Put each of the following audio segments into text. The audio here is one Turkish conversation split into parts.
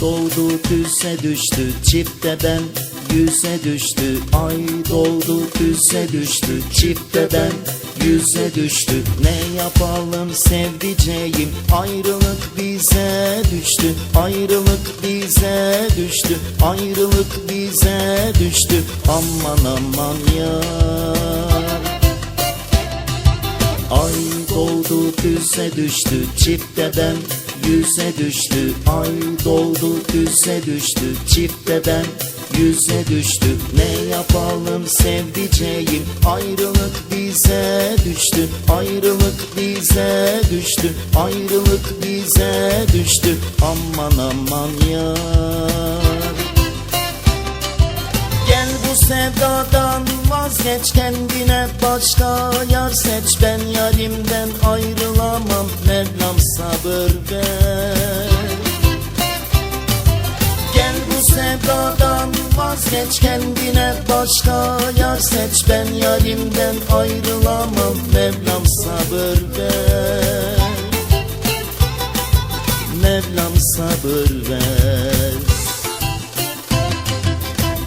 doğdu düze düştü çifteden yüze düştü Ay doğdu düze düştü çifteden yüze düştü Ne yapalım sevdiceğim? Ayrılık bize düştü Ayrılık bize düştü ayrılık bize düştü. Aman aman ya. Ay doğdu düze düştü çifteden yüze düştü. Ay doğdu düze düştü. Çifteden yüze düştü. Ne yapalım sevdiceğim? Ayrılık bize düştü. Ayrılık bize düştü. Ayrılık bize düştü. Aman aman ya. Gel bu sevdadan vazgeç kendine başka yar seç. Ben sevdadan vazgeç kendine başka yar seç. Ben yarimden ayrılamam Mevlam sabır ver. Mevlam sabır ver.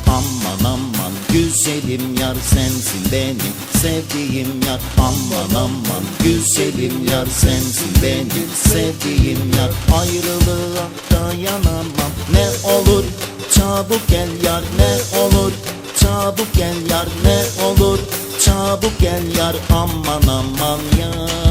Aman aman güzelim yar sensin benim sevdiğim yar. Aman aman güzelim yar sensin benim sevdiğim yar. Ayrılığa dayanamam ne olur çabuk gel yar ne olur? Çabuk gel yar ne olur? Çabuk gel yar aman aman yar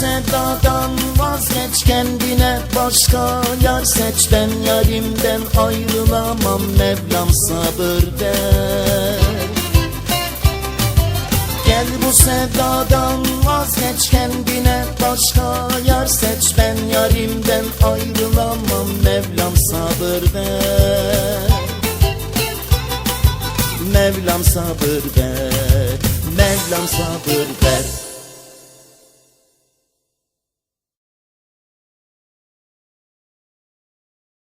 sevdadan vazgeç kendine başka yar seç. Ben yarimden ayrılamam Mevlam sabır ver Gel bu sevdadan vazgeç kendine başka yar seç. Ben yarimden ayrılamam Mevlam sabır ver Mevlam sabır ver Mevlam sabır ver